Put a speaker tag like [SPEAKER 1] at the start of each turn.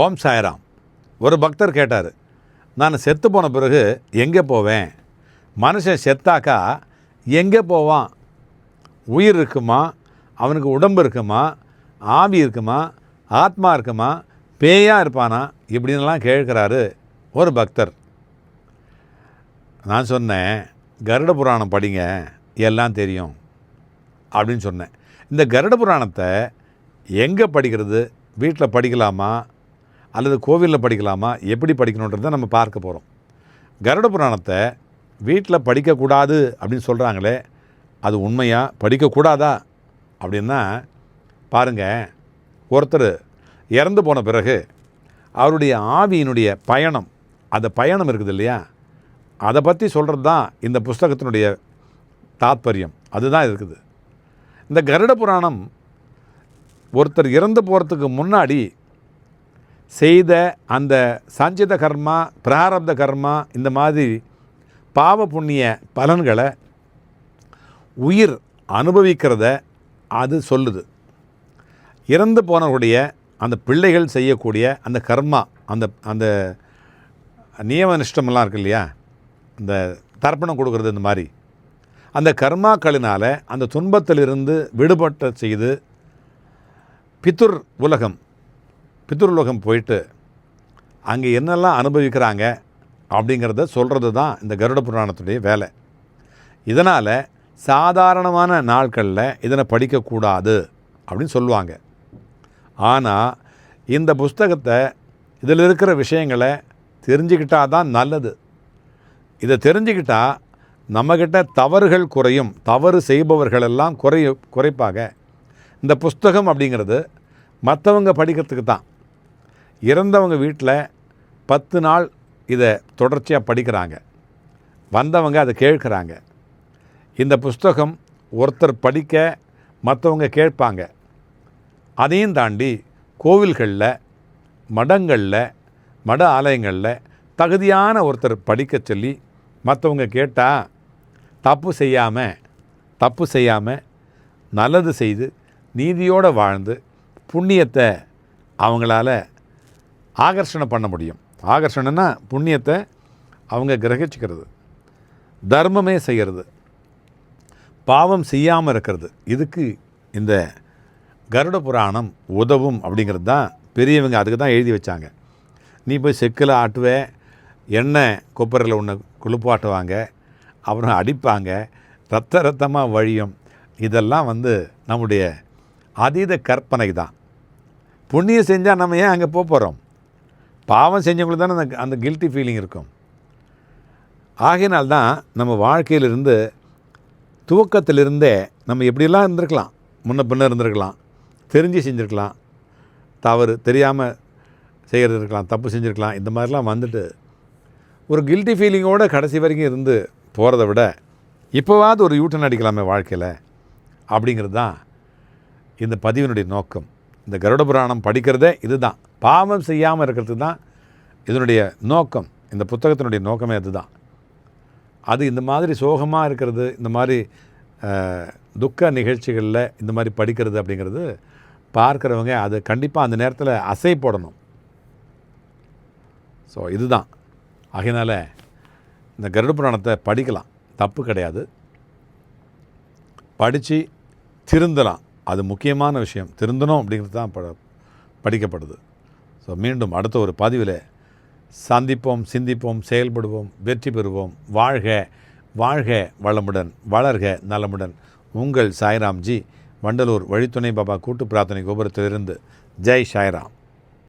[SPEAKER 1] ஓம் சாய்ராம். ஒரு பக்தர் கேட்டார் நான் செத்து போன பிறகு எங்கே போவேன்? மனுஷன் செத்தாக்கா எங்கே போவான்? உயிர் இருக்குமா? அவனுக்கு உடம்பு இருக்குமா? ஆவி இருக்குமா? ஆத்மா இருக்குமா? பேயாக இருப்பானா? இப்படின்லாம் கேட்குறாரு ஒரு பக்தர். நான் சொன்னேன் கருட புராணம் படிங்க எல்லாம் தெரியும் அப்படின்னு சொன்னேன். இந்த கருட புராணத்தை எங்கே படிக்கிறது? வீட்டில் படிக்கலாமா? அல்லது கோவிலில் படிக்கலாமா? எப்படி படிக்கணுன்றதை நம்ம பார்க்க போகிறோம் கருட புராணத்தை வீட்டில் படிக்கக்கூடாது அப்படின்னு சொல்கிறாங்களே அது உண்மையாக படிக்கக்கூடாதா? அப்படின்னா பாருங்கள் ஒருத்தர் இறந்து போன பிறகு அவருடைய ஆவியினுடைய பயணம் அந்த பயணம் இருக்குது இல்லையா? அதை பற்றி சொல்கிறது தான் இந்த புஸ்தகத்தினுடைய தாத்பரியம். அதுதான் இருக்குது. இந்த கருட புராணம் ஒருத்தர் இறந்து போகிறதுக்கு முன்னாடி செய்த அந்த சஞ்சித கர்மா பிராரப்த கர்மா இந்த மாதிரி பாவ புண்ணிய பலன்களை உயிர் அனுபவிக்கிறத அது சொல்லுது. இறந்து போனவருடைய அந்த பிள்ளைகள் செய்யக்கூடிய அந்த கர்மா அந்த அந்த நியம நிஷ்டமெல்லாம் இருக்கு இல்லையா? இந்த தர்ப்பணம் கொடுக்குறது இந்த மாதிரி. அந்த கர்மாக்களினால் அந்த துன்பத்திலிருந்து விடுபட்ட செய்து பித்துர் உலகம் பித்ருலோகம் போயிட்டு அங்கே என்னெல்லாம் அனுபவிக்கிறாங்க அப்படிங்கிறத சொல்கிறது தான் இந்த கருட புராணத்துடைய வேலை. இதனால் சாதாரணமான நாட்களில் இதனை படிக்கக்கூடாது அப்படின்னு சொல்லுவாங்க. ஆனால் இந்த புஸ்தகத்தை இதில் இருக்கிற விஷயங்களை தெரிஞ்சுக்கிட்டால் தான் நல்லது. இதை தெரிஞ்சுக்கிட்டால் நம்மக்கிட்ட தவறுகள் குறையும் தவறு செய்பவர்களெல்லாம் குறைய குறைப்பாக இந்த புஸ்தகம் அப்படிங்கிறது மற்றவங்க படிக்கிறதுக்கு தான். இறந்தவங்க வீட்டில் பத்து நாள் இதை தொடர்ச்சியாக படிக்கிறாங்க. வந்தவங்க அதை கேட்குறாங்க. இந்த புஸ்தகம் ஒருத்தர் படிக்க மற்றவங்க கேட்பாங்க. அதையும் தாண்டி கோவில்களில் மடங்களில் மட ஆலயங்களில் தகுதியான ஒருத்தர் படிக்க சொல்லி மற்றவங்க கேட்டால் தப்பு செய்யாமல் தப்பு செய்யாமல் நல்லது செய்து நீதியோடு வாழ்ந்து புண்ணியத்தை அவங்களால ஆகர்ஷணம் பண்ண முடியும். ஆகர்ஷணம்னா புண்ணியத்தை அவங்க கிரகிச்சிக்கிறது. தர்மமே செய்கிறது பாவம் செய்யாமல் இருக்கிறது. இதுக்கு இந்த கருட புராணம் உதவும் அப்படிங்கிறது தான் பெரியவங்க அதுக்கு தான் எழுதி வச்சாங்க. நீ போய் செக்கில் ஆட்டுவே எண்ணெய் கொப்பரையில் ஒன்று குளிப்பாட்டுவாங்க அப்புறம் அடிப்பாங்க ரத்த ரத்தமாக வழியும். இதெல்லாம் வந்து நம்முடைய அதீத கற்பனை தான். புண்ணியம் செஞ்சால் நம்ம ஏன் அங்கே போக போகிறோம் பாவம் செஞ்சவங்களுக்கு தானே அந்த அந்த கில்ட்டி ஃபீலிங் இருக்கும். ஆகையினால்தான் நம்ம வாழ்க்கையிலிருந்து துவக்கத்திலிருந்தே நம்ம எப்படிலாம் இருந்திருக்கலாம். முன்ன பின்ன இருந்திருக்கலாம். தெரிஞ்சு செஞ்சுருக்கலாம். தவறு தெரியாமல் செய்கிறது இருக்கலாம் தப்பு செஞ்சுருக்கலாம் இந்த மாதிரிலாம் வந்துட்டு ஒரு கில்ட்டி ஃபீலிங்கோடு கடைசி வரைக்கும் இருந்து போகிறத விட இப்போவாவது ஒரு யூட்டன் அடிக்கலாமே வாழ்க்கையில் அப்படிங்கிறது தான் இந்த பதிவினுடைய நோக்கம். இந்த கருட புராணம் படிக்கிறதே இதுதான். பாவம் செய்யாமல் இருக்கிறது தான் இதனுடைய நோக்கம். இந்த புத்தகத்தினுடைய நோக்கமே அதுதான். அது இந்த மாதிரி சோகமாக இருக்கிறது இந்த மாதிரி துக்க நிகழ்ச்சிகளில் இந்த மாதிரி படிக்கிறது அப்படிங்கிறது பார்க்குறவங்க அது கண்டிப்பாக அந்த நேரத்தில் அசை போடணும். ஸோ இதுதான். ஆகையினால் இந்த கருட புராணத்தை படிக்கலாம். தப்பு கிடையாது. படித்து திருந்தலாம். அது முக்கியமான விஷயம். திருந்தணும் அப்படிங்கிறது தான் ப படிக்கப்படுது. ஸோ மீண்டும் அடுத்த ஒரு பதிவில் சந்திப்போம் சிந்திப்போம் செயல்படுவோம் வெற்றி பெறுவோம். வாழ்க வாழ்க வளமுடன் வளர்க நலமுடன். உங்கள் சாய்ராம்ஜி வண்டலூர் வழித்துணை பாபா கூட்டு பிரார்த்தனை கோபுரத்திலிருந்து. ஜெய் சாய்ராம்.